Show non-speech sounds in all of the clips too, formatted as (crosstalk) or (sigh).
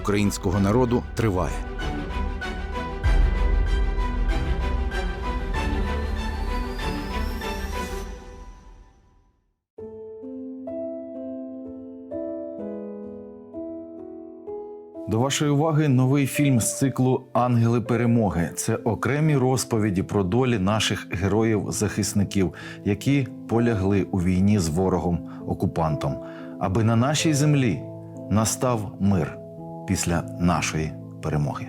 українського народу триває. До вашої уваги новий фільм з циклу Ангели перемоги. Це окремі розповіді про долі наших героїв-захисників, які полягли у війні з ворогом окупантом, аби на нашій землі настав мир після нашої перемоги.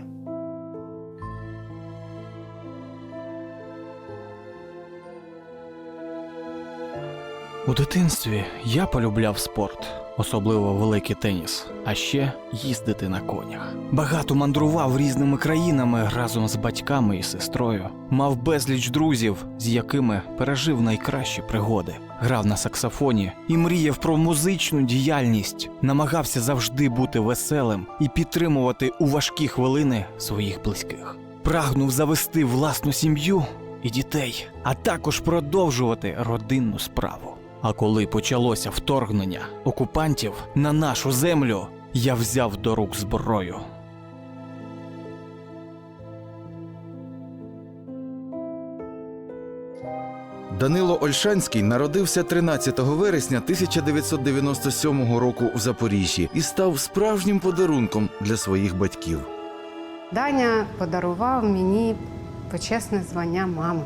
У дитинстві я полюбляв спорт, особливо великий теніс, а ще їздити на конях. Багато мандрував різними країнами разом з батьками і сестрою. Мав безліч друзів, з якими пережив найкращі пригоди. Грав на саксофоні і мріяв про музичну діяльність, намагався завжди бути веселим і підтримувати у важкі хвилини своїх близьких. Прагнув завести власну сім'ю і дітей, а також продовжувати родинну справу. А коли почалося вторгнення окупантів на нашу землю, я взяв до рук зброю. Данило Ольшанський народився 13 вересня 1997 року в Запоріжжі і став справжнім подарунком для своїх батьків. Даня подарував мені почесне звання мами.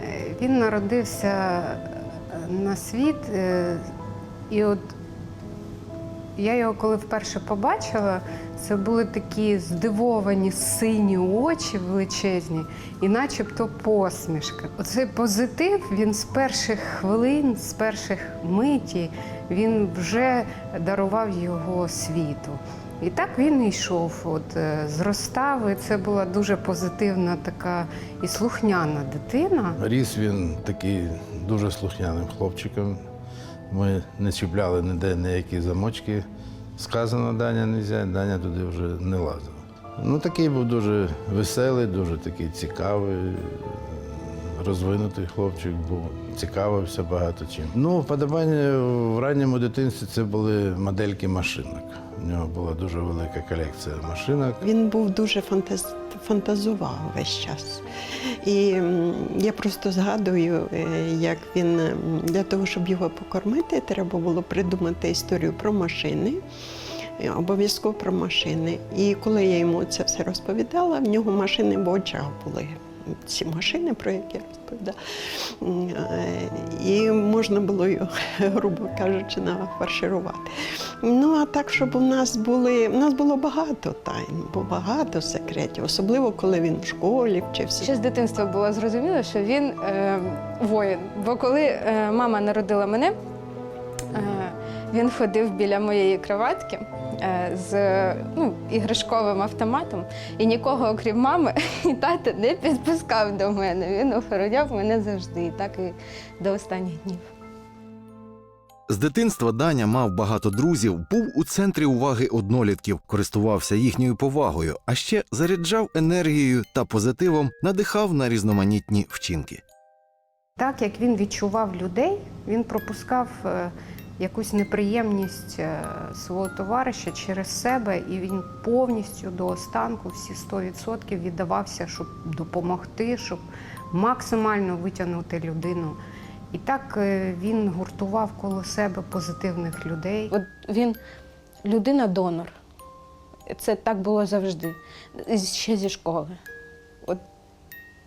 Е, Він народився е, на світ, е, і от я його коли вперше побачила, це були такі здивовані сині очі величезні, і начебто посмішка. Оцей позитив він з перших хвилин, з перших миті, він вже дарував його світу. І так він і йшов, от е, зростав, і це була дуже позитивна така і слухняна дитина. Ріс він такий дуже слухняним хлопчиком. Ми не чіпляли ніде ніякі замочки. Сказано Даня не можна, Даня туди вже не лазив. Ну, такий був дуже веселий, дуже такий цікавий, розвинутий хлопчик був, цікавився багато чим. Ну, вподобання в ранньому дитинстві це були модельки машинок. У нього була дуже велика колекція машинок. Він був дуже фантаз... фантазував весь час. І я просто згадую, е, як він для того, щоб його покормити, треба було придумати історію про машини. е, Обов'язково про машини. І коли я йому це все розповідала, в нього машини в очах були. Ці машини, про які я розповідала. Е, І можна було його, (laughs) грубо кажучи, нафарширувати. Ну, а так, щоб у нас були, у нас було багато тайн, було багато секретів, особливо коли він в школі вчився. Ще з дитинства було зрозуміло, що він е, воїн. Бо коли е, мама народила мене, Він ходив біля моєї кроватки е, з ну, іграшковим автоматом і нікого, окрім мами (laughs) і тата, не підпускав до мене. Він охороняв мене завжди, і так і до останніх днів. З дитинства Даня мав багато друзів, був у центрі уваги однолітків, користувався їхньою повагою, а ще заряджав енергією та позитивом, надихав на різноманітні вчинки. Так як він відчував людей, він пропускав е, якусь неприємність е, свого товариша через себе, і він повністю до останку, всі 100% віддавався, щоб допомогти, щоб максимально витягнути людину. І так е, він гуртував коло себе позитивних людей. От він людина-донор. Це так було завжди. Ще зі школи. От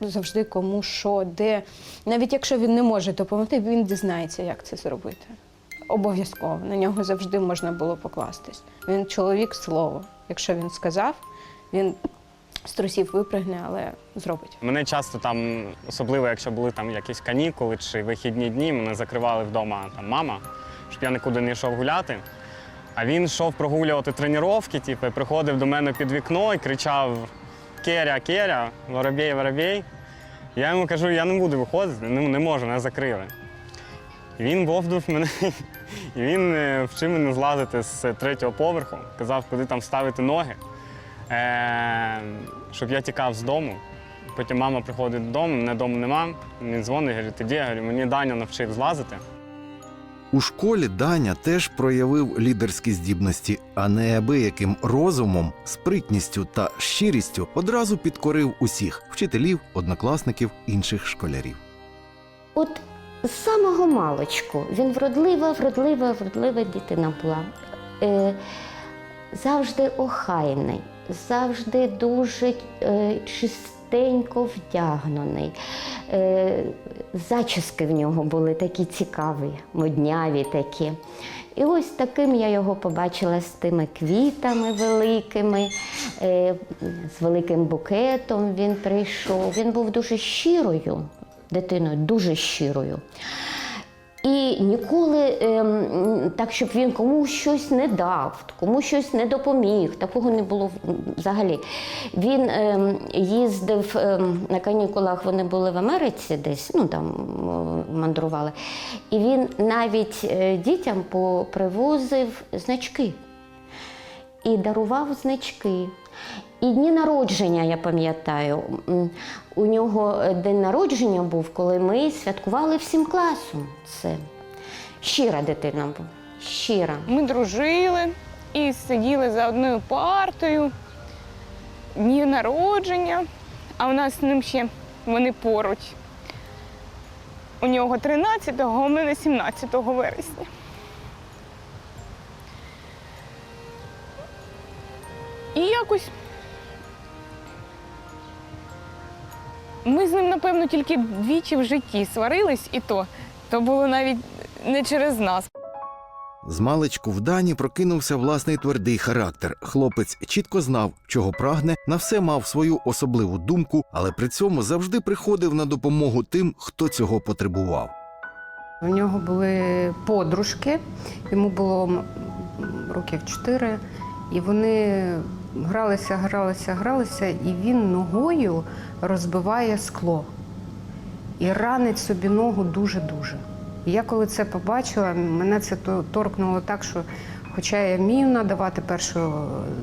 завжди кому, що, де. Навіть якщо він не може допомогти, він дізнається, як це зробити. Обов'язково. На нього завжди можна було покластись. Він чоловік слова. Якщо він сказав, він з трусів випригне, але зробить. Мене часто там, особливо якщо були там якісь канікули чи вихідні дні, мене закривали вдома там мама, щоб я нікуди не йшов гуляти. А він йшов прогулювати тренування, типу, приходив до мене під вікно і кричав Керя, Керя, воробей, воробей. Я йому кажу, я не буду виходити, не, не можу, мене закрили. Він вовдув мене, (laughs) і він е, вчив мене злазити з третього поверху, казав, куди там ставити ноги, е, щоб я тікав з дому. Потім мама приходить додому, мене вдома нема. Він дзвонить, говорить, ти де? Я говорю, мені Даня навчив злазити. У школі Даня теж проявив лідерські здібності, а неабияким розумом, спритністю та щирістю одразу підкорив усіх вчителів, однокласників, інших школярів. От з самого маличку він вродлива, вродлива, вродлива дитина була. Е, завжди охайний, завжди дуже е, чистенько вдягнений. Е, зачіски в нього були такі цікаві, модняві такі. І ось таким я його побачила з тими квітами великими, е, з великим букетом він прийшов. Він був дуже щирою дитиною, дуже щирою. І ніколи ем, так, щоб він комусь щось не дав, комусь щось не допоміг. Такого не було взагалі. Він ем, їздив ем, на канікулах, вони були в Америці десь, ну там мандрували. І він навіть е, дітям попривозив значки і дарував значки. І дні народження, я пам'ятаю, у нього е, день народження був, коли ми святкували всім класом це. Щира дитина була, щира. Ми дружили і сиділи за одною партою, дні народження, а у нас з ним ще вони поруч. У нього 13-го, а у мене 17 вересня. І якось ми з ним, напевно, тільки двічі в житті сварились, і то, то було навіть не через нас. Змалечку в Дані прокинувся власний твердий характер. Хлопець чітко знав, чого прагне, на все мав свою особливу думку, але при цьому завжди приходив на допомогу тим, хто цього потребував. У нього були подружки, йому було років чотири, і вони гралися, гралися, гралися, і він ногою розбиває скло і ранить собі ногу дуже-дуже. І я коли це побачила, мене це торкнуло так, що хоча я вмію надавати першу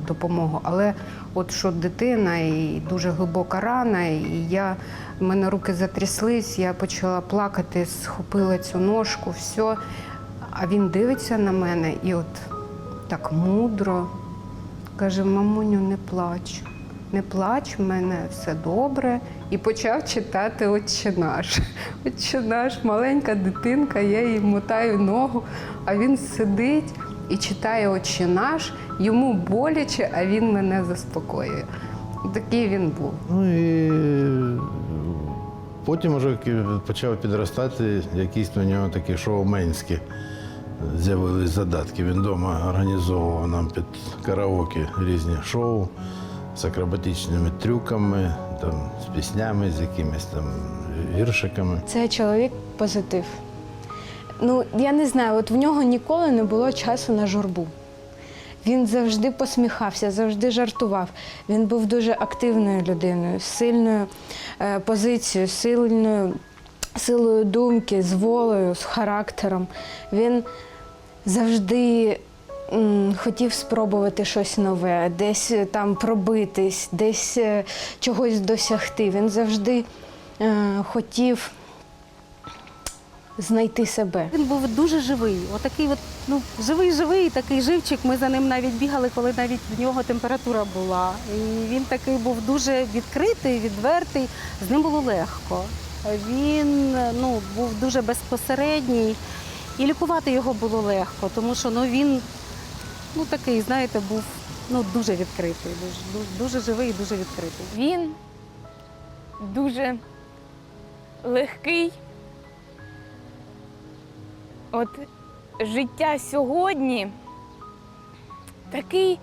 допомогу, але от що дитина і дуже глибока рана, і я, в мене руки затряслись, я почала плакати, схопила цю ножку, все. А він дивиться на мене і от так мудро каже: мамуню, не плач. Не плач, в мене все добре. І почав читати Отче наш. (laughs) Отче наш, маленька дитинка, я їй мотаю ногу, а він сидить і читає Отче наш, йому боляче, а він мене заспокоює. Такий він був. Ну і потім вже почав підростати, якісь у нього такі шоуменські з'явились задатки. Він вдома організовував нам під караоке різні шоу з акробатичними трюками, там, з піснями, з якимись там віршиками. Це чоловік позитив. ну я не знаю, от в нього ніколи не було часу на журбу. Він завжди посміхався, завжди жартував. Він був дуже активною людиною, з сильною е, позицією, сильною силою думки, з волею, з характером. Він завжди м, хотів спробувати щось нове, десь е, там пробитись, десь е, чогось досягти. Він завжди е, хотів знайти себе. Він був дуже живий. Отакий от, ну, живий, живий, такий живчик. Ми за ним навіть бігали, коли навіть в нього температура була. І він такий був дуже відкритий, відвертий. З ним було легко. Він ну, був дуже безпосередній. І лікувати його було легко, тому що ну, він ну, такий, знаєте, був ну, дуже відкритий, дуже, дуже живий і дуже відкритий. Він дуже легкий. От життя сьогодні такий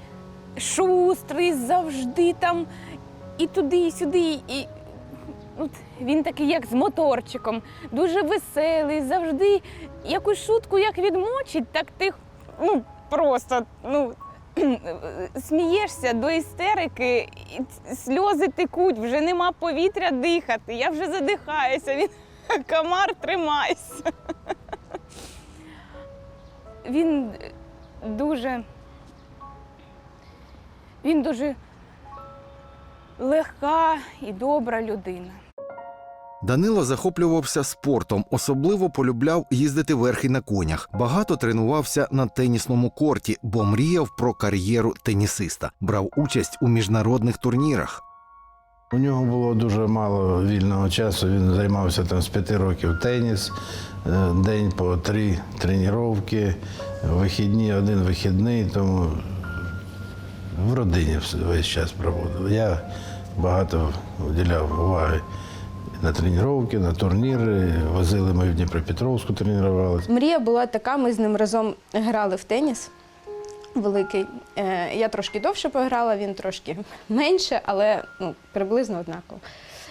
шустрий, завжди там і туди, і сюди. І от він такий, як з моторчиком, дуже веселий, завжди якусь шутку як відмочить, так ти ну, просто ну, (clears throat) смієшся до істерики, сльози текуть, вже нема повітря дихати, я вже задихаюся. Він (laughs) комар тримайся. (laughs) Він дуже. Він дуже легка і добра людина. Данило захоплювався спортом, особливо полюбляв їздити верхи на конях. Багато тренувався на тенісному корті, бо мріяв про кар'єру тенісиста. Брав участь у міжнародних турнірах. У нього було дуже мало вільного часу. Він займався там з п'яти років теніс, е, день по три тренування, вихідні, один вихідний, тому в родині весь час проводив. Я багато уділяв уваги на тренування, на турніри. Возили ми в Дніпропетровську тренувалися. Мрія була така, ми з ним разом грали в теніс великий. Е, Я трошки довше пограла, він трошки менше, але ну, приблизно однаково.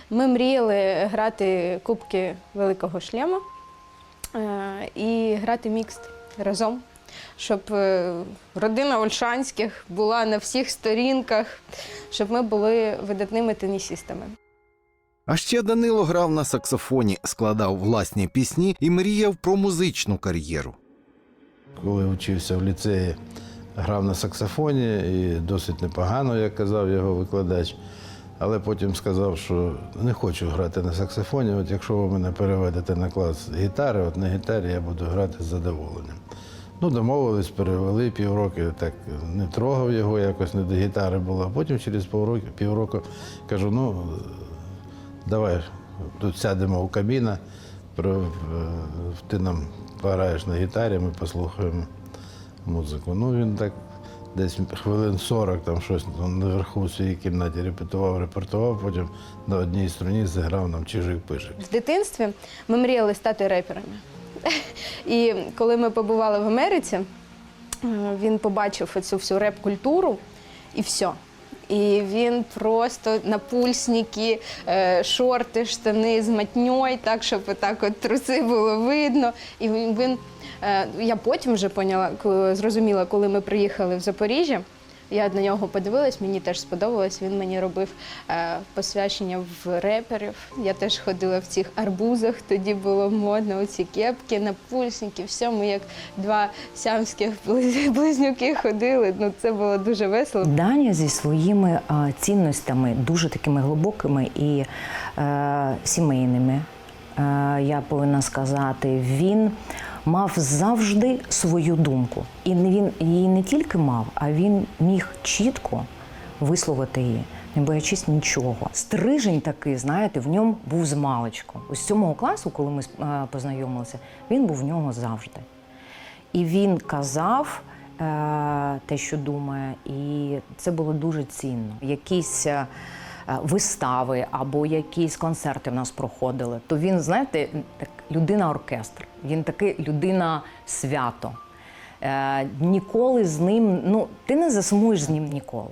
Ми мріяли грати кубки великого шлема е, і грати мікст разом, щоб е, родина Ольшанських була на всіх сторінках, щоб ми були видатними тенісістами. А ще Данило грав на саксофоні, складав власні пісні і мріяв про музичну кар'єру. Коли вчився в ліцеї, грав на саксофоні і досить непогано, як казав його викладач. Але потім сказав, що не хочу грати на саксофоні. От якщо ви мене переведете на клас гітари, от на гітарі я буду грати з задоволенням. Ну, домовились, перевели півроку, так не трогав його, якось не до гітари було. А потім через півроку кажу, ну давай тут сядемо у кабіна, е, ти нам пограєш на гітарі, ми послухаємо музику. Ну він так десь хвилин 40 там щось наверху в своїй кімнаті репетував, репертував, потім на одній струні зіграв нам чижик-пижик. В дитинстві ми мріяли стати реперами. І коли ми побували в Америці, е, він побачив цю всю реп-культуру і все. І він просто на пульсніки, е, шорти, штани з матньою, так, щоб так от труси було видно. І він, е, я потім вже поняла, зрозуміла, коли ми приїхали в Запоріжжя. Я на нього подивилась, мені теж сподобалось. Він мені робив е, посвячення в реперів. Я теж ходила в цих арбузах, тоді було модно, оці кепки, напульсники, все. Ми як два сямських (laughs) близнюки ходили. Ну це було дуже весело. Даня зі своїми а, цінностями, дуже такими глибокими і е, сімейними, е, я повинна сказати, він мав завжди свою думку. І він її не тільки мав, а він міг чітко висловити її, не боячись нічого. Стрижень такий, знаєте, в ньому був з маличку. Ось сьомого класу, коли ми познайомилися, він був в нього завжди. І він казав е, те, що думає, і це було дуже цінно. Якісь е, вистави або якісь концерти в нас проходили, то він, знаєте, так, людина-оркестр. Він такий людина свято. Е, ніколи з ним, ну, ти не засумуєш з ним ніколи.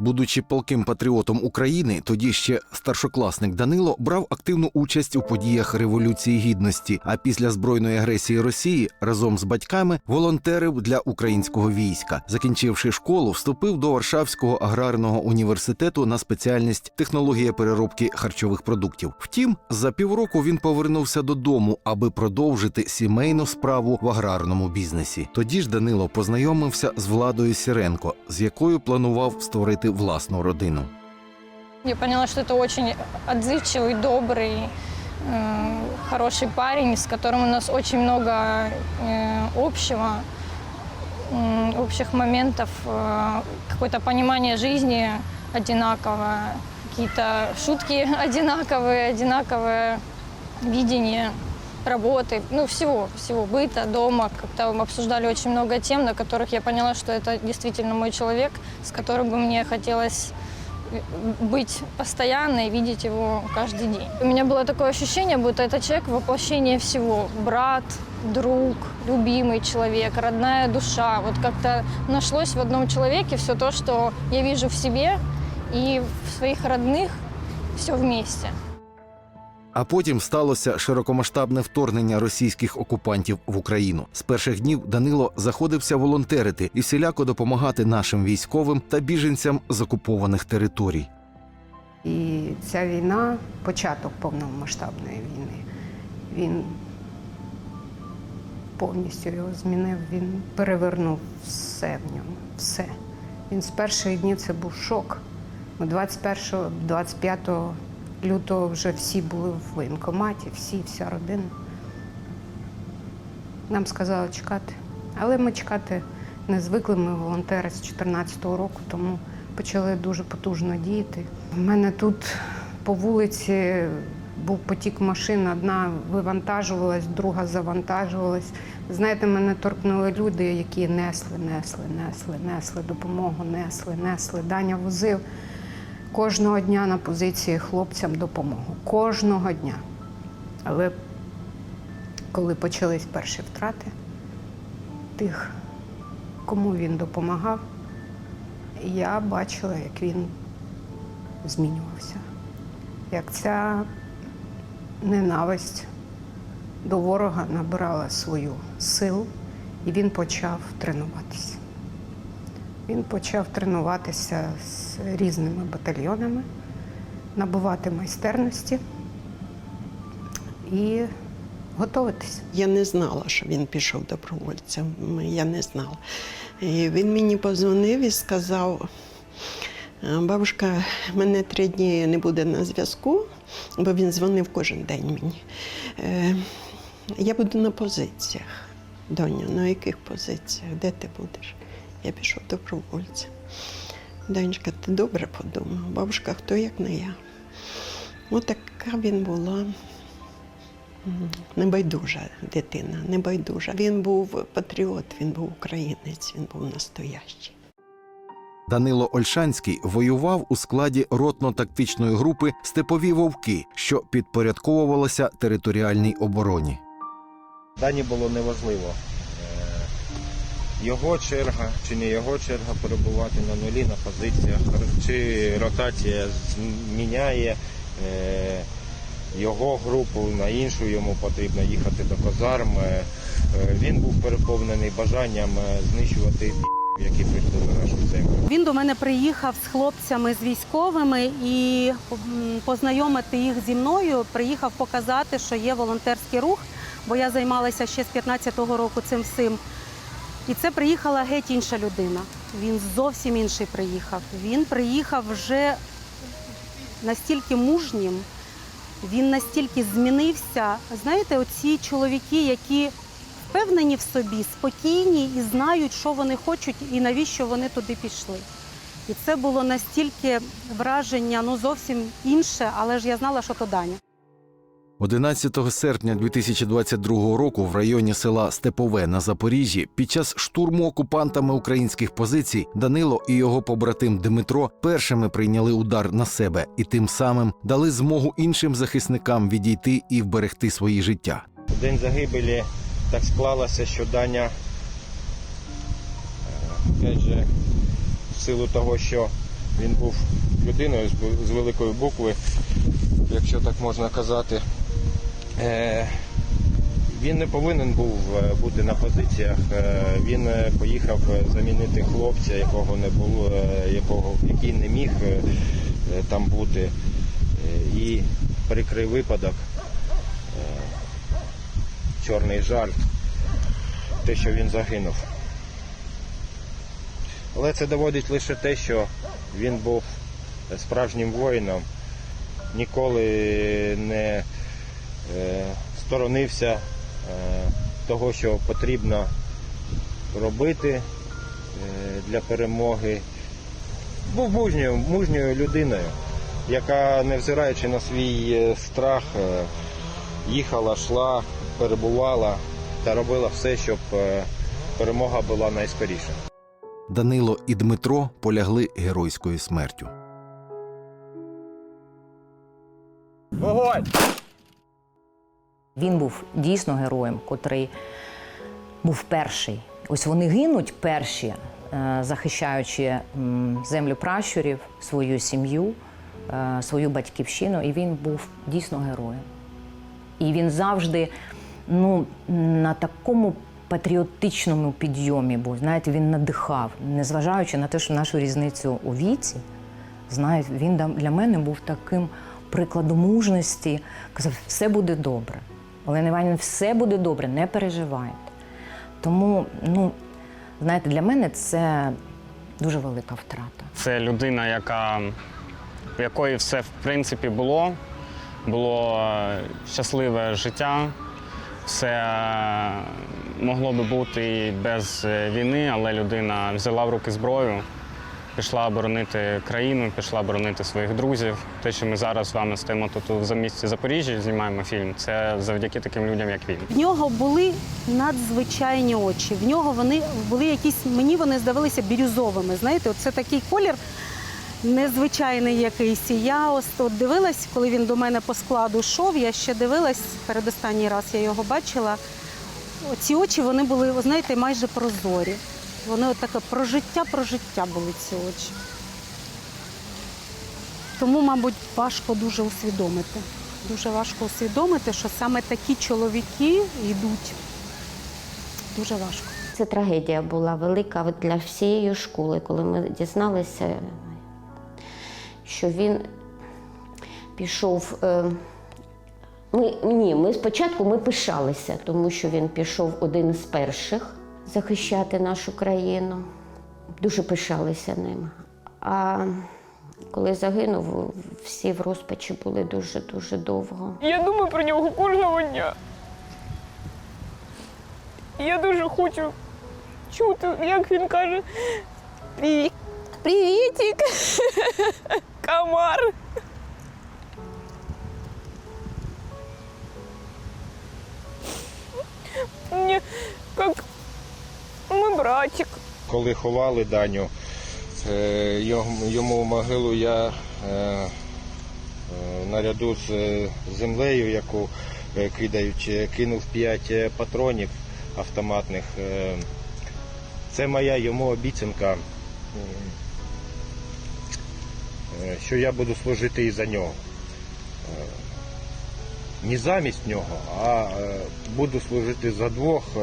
Будучи палким патріотом України, тоді ще старшокласник Данило брав активну участь у подіях Революції Гідності. А після збройної агресії Росії разом з батьками волонтерив для українського війська. Закінчивши школу, вступив до Варшавського аграрного університету на спеціальність технологія переробки харчових продуктів. Втім, за півроку він повернувся додому, аби продовжити сімейну справу в аграрному бізнесі. Тоді ж Данило познайомився з Владою Сіренко, з якою планував створити власну родину. Я поняла, что это очень отзывчивый, добрый, э, хороший парень, с которым у нас очень много э, общего, м, общих моментов, э, какое-то понимание жизни одинаковое, какие-то шутки (laughs) одинаковые, одинаковое видение Работы, ну всего, всего, быта, дома. Как-то обсуждали очень много тем, на которых я поняла, что это действительно мой человек, с которым бы мне хотелось быть постоянно и видеть его каждый день. У меня было такое ощущение, будто это человек воплощение всего. Брат, друг, любимый человек, родная душа. Вот как-то нашлось в одном человеке все то, что я вижу в себе и в своих родных, все вместе. А потім сталося широкомасштабне вторгнення російських окупантів в Україну. З перших днів Данило заходився волонтерити і всіляко допомагати нашим військовим та біженцям з окупованих територій. І ця війна, початок повномасштабної війни, він повністю його змінив, він перевернув все в ньому, все. Він з перших днів це був шок. Ми 21-25 лютого вже всі були в воєнкоматі, всі, вся родина. Нам сказали чекати. Але ми чекати не звикли, ми волонтери з 2014 року, тому почали дуже потужно діяти. У мене тут по вулиці був потік машин, одна вивантажувалась, друга завантажувалась. Знаєте, мене торкнули люди, які несли, несли, несли, несли допомогу, несли, несли. Даня возив кожного дня на позиції хлопцям допомогу. Кожного дня. Але коли почались перші втрати, тих, кому він допомагав, я бачила, як він змінювався, як ця ненависть до ворога набирала свою силу, і він почав тренуватися. Він почав тренуватися з різними батальйонами, набувати майстерності і готуватися. Я не знала, що він пішов добровольцем. Я не знала. І він мені позвонив і сказав: бабушка, мене три дні не буде на зв'язку, бо він дзвонив кожен день мені. Е, Я буду на позиціях. Доня, на яких позиціях? Де ти будеш? Я пішов добровольцем. Донечка, ти добре подумав. Бабушка, хто як не я? Ось така він була. Небайдужа дитина, небайдужа. Він був патріот, він був українець, він був настоящий. Данило Ольшанський воював у складі ротно-тактичної групи Степові вовки, що підпорядковувалася територіальній обороні. Дані було неважливо. Його черга чи не його черга перебувати на нулі на позиціях, чи ротація зміняє е, його групу на іншу, йому потрібно їхати до казарм. Е, Він був переповнений бажанням е, знищувати які прийшли на нашу землю. Він до мене приїхав з хлопцями, з військовими і познайомити їх зі мною. Приїхав показати, що є волонтерський рух, бо я займалася ще з 15-го року цим всім. І це приїхала геть інша людина. Він зовсім інший приїхав. Він приїхав вже настільки мужнім, він настільки змінився. Знаєте, оці чоловіки, які впевнені в собі, спокійні і знають, що вони хочуть і навіщо вони туди пішли. І це було настільки враження, ну зовсім інше, але ж я знала, що то Даня. 11 серпня 2022 року в районі села Степове на Запоріжжі під час штурму окупантами українських позицій Данило і його побратим Дмитро першими прийняли удар на себе і тим самим дали змогу іншим захисникам відійти і вберегти свої життя. День загибелі так склалося, що Даня, е, же, в силу того, що Він був людиною з великої букви, якщо так можна казати. Е, Він не повинен був е, бути на позиціях. Е, Він поїхав замінити хлопця, якого не було, якого який не міг там бути. І прикрий випадок, чорний жарт, те, що він загинув. Але це доводить лише те, що він був справжнім воїном, ніколи не сторонився е, того, що потрібно робити е, для перемоги. Був мужньою, мужньою людиною, яка, невзираючи на свій е, страх, е, їхала, йшла, перебувала та робила все, щоб е, перемога була найскоріша. Данило і Дмитро полягли геройською смертю. Вогонь! Він був дійсно героєм, котрий був перший. Ось вони гинуть перші, е, захищаючи землю пращурів, свою сім'ю, е, свою батьківщину, і він був дійсно героєм. І він завжди ну, на такому патріотичному підйомі був. Знаєте, він надихав, незважаючи на те, що нашу різницю у віці, знаєте, він для мене був таким прикладом мужності. Казав, все буде добре. Олена Іванівна, все буде добре, не переживайте. Тому, ну, знаєте, для мене це дуже велика втрата. Це людина, яка, у якої все в принципі було. Було е, щасливе життя, все е, могло би бути і без е, війни, але людина взяла в руки зброю, пішла боронити країну, пішла боронити своїх друзів. Те, що ми зараз з вами стоїмо тут у замісті Запоріжжя, знімаємо фільм, це завдяки таким людям, як він. В нього були надзвичайні очі. В нього вони були якісь, мені вони здавалися бірюзовими. Знаєте, це такий колір незвичайний якийсь. Я ось от дивилась, коли він до мене по складу йшов, я ще дивилась, передостанній раз я його бачила. Ці очі вони були, знаєте, майже прозорі. Вони от таке про життя, про життя були ці очі. Тому, мабуть, важко дуже усвідомити. Дуже важко усвідомити, що саме такі чоловіки йдуть. Дуже важко. Це трагедія була велика для всієї школи, коли ми дізналися, що він пішов. е, Ми, ні, ми спочатку ми пишалися, тому що він пішов один з перших захищати нашу країну. Дуже пишалися ним. А коли загинув, всі в розпачі були дуже-дуже довго. Я думаю про нього кожного дня. Я дуже хочу чути, як він каже. «Привіт- Привітик! (laughs) Комар! Мне как мой братик. Коли ховали Даню, е, йому в могилу я е, е, наряду з землею, яку кидають, е, кинув 5 патронів автоматних. Це моя йому обіцянка, що я буду служити і за нього. Не замість нього, а буду служити за двох.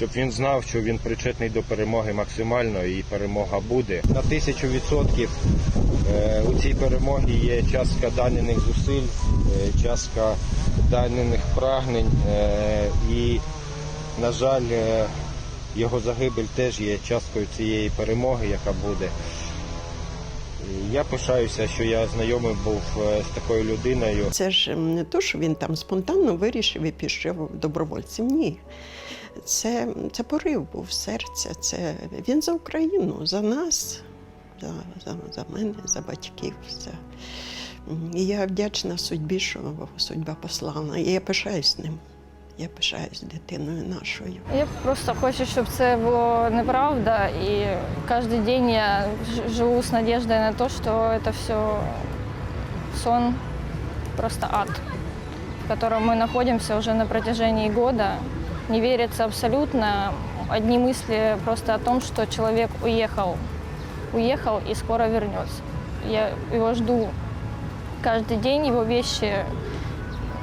Щоб він знав, що він причетний до перемоги максимально і перемога буде. На тисячу відсотків е, у цій перемогі є частка данених зусиль, е, частка данених прагнень е, і, на жаль, його загибель теж є часткою цієї перемоги, яка буде. Я пишаюся, що я знайомий був з такою людиною. Це ж не то, що він там спонтанно вирішив і пішов добровольцем. Ні. Це, це порив був серця. Це він за Україну, за нас, за, за, за мене, за батьків. За... І я вдячна судьбі, що судьба послала. І я пишаюсь ним. Я пишаюсь дитиною нашою. Я просто хочу, щоб це було неправда. І кожен день я живу з надіждою на те, що це все сон, просто ад, в котором мы находимся уже на протяжении года. Не верится абсолютно. Одни мысли просто о том, что человек уехал уехал и скоро вернется. Я его жду каждый день, его вещи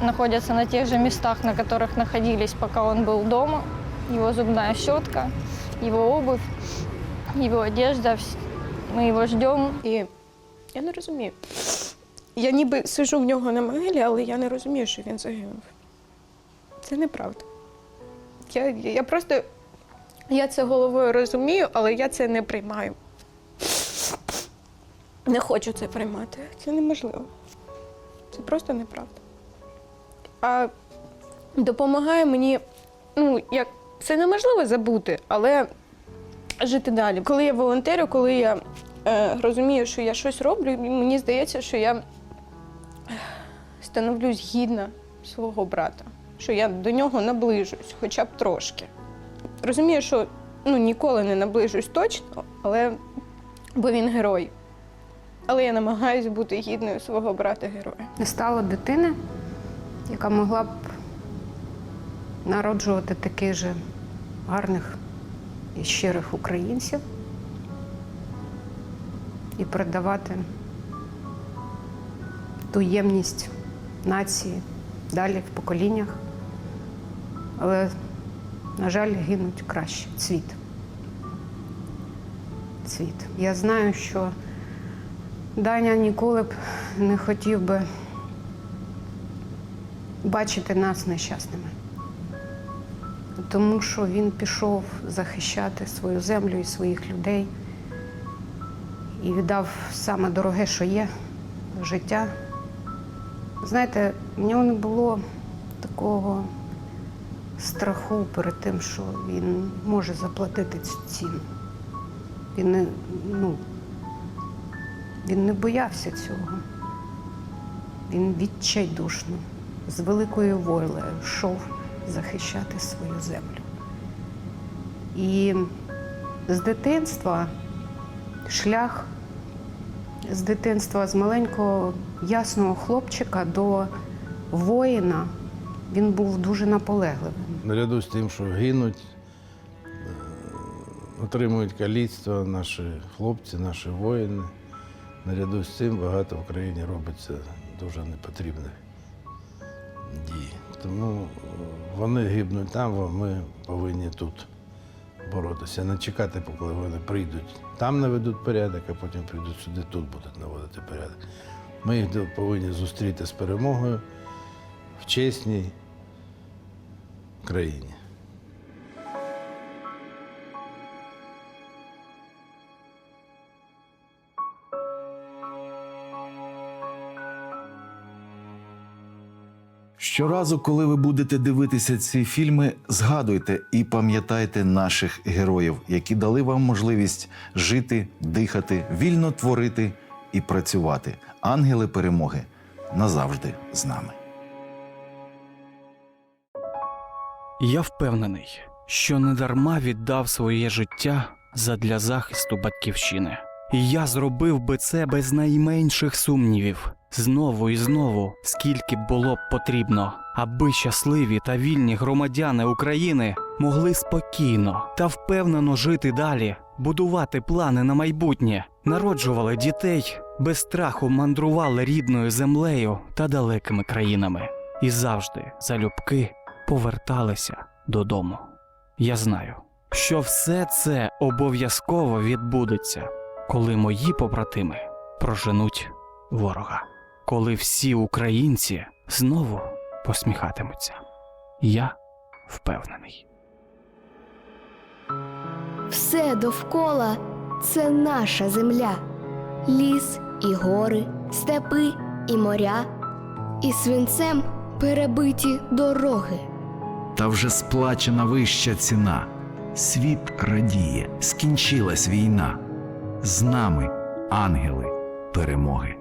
находятся на тех же местах, на которых находились, пока он был дома. Его зубная щетка, его обувь, его одежда. вс- Мы его ждем. І я не розумію. Я ніби сижу в нього на могилі, але я не розумію, що він загинув. Це неправда. Я, я просто я це головою розумію, але я це не приймаю. Не хочу це приймати. Це неможливо. Це просто неправда. А допомагає мені, ну, як це неможливо забути, але жити далі. Коли я волонтерю, коли я е, розумію, що я щось роблю, мені здається, що я становлюсь гідна свого брата, що я до нього наближусь, хоча б трошки. Розумію, що ну, ніколи не наближусь точно, але бо він герой. Але я намагаюся бути гідною свого брата-героя. Не стало дитини, яка могла б народжувати таких же гарних і щирих українців і передавати ту ємність нації далі в поколіннях. Але, на жаль, гинуть краще цвіт. Цвіт. Я знаю, що Даня ніколи б не хотів би бачити нас нещасними. Тому що він пішов захищати свою землю і своїх людей і віддав саме дороге, що є життя. Знаєте, в нього не було такого страху перед тим, що він може заплатити цю ціну. Він не, ну, він не боявся цього. Він відчайдушно, з великою волею йшов захищати свою землю. І з дитинства шлях з дитинства, з маленького ясного хлопчика до воїна, він був дуже наполегливим. Наряду з тим, що гинуть, е, отримують каліцтво наші хлопці, наші воїни. Наряду з цим багато в країні робиться дуже непотрібних дій. Тому вони гибнуть там, а ми повинні тут боротися, не чекати, поки вони прийдуть. Там наведуть порядок, а потім прийдуть сюди, тут будуть наводити порядок. Ми їх повинні зустріти з перемогою чесній країні. Щоразу, коли ви будете дивитися ці фільми, згадуйте і пам'ятайте наших героїв, які дали вам можливість жити, дихати, вільно творити і працювати. Ангели перемоги назавжди з нами. Я впевнений, що недарма віддав своє життя задля захисту батьківщини. І я зробив би це без найменших сумнівів, знову і знову, скільки б було б потрібно, аби щасливі та вільні громадяни України могли спокійно та впевнено жити далі, будувати плани на майбутнє, народжували дітей, без страху мандрували рідною землею та далекими країнами, і завжди залюбки поверталися додому. Я знаю, що все це обов'язково відбудеться, коли мої побратими проженуть ворога, коли всі українці знову посміхатимуться. Я впевнений. Все довкола це наша земля, ліс і гори, степи і моря, і свинцем перебиті дороги. Та вже сплачена вища ціна. Світ радіє, скінчилась війна. З нами ангели перемоги.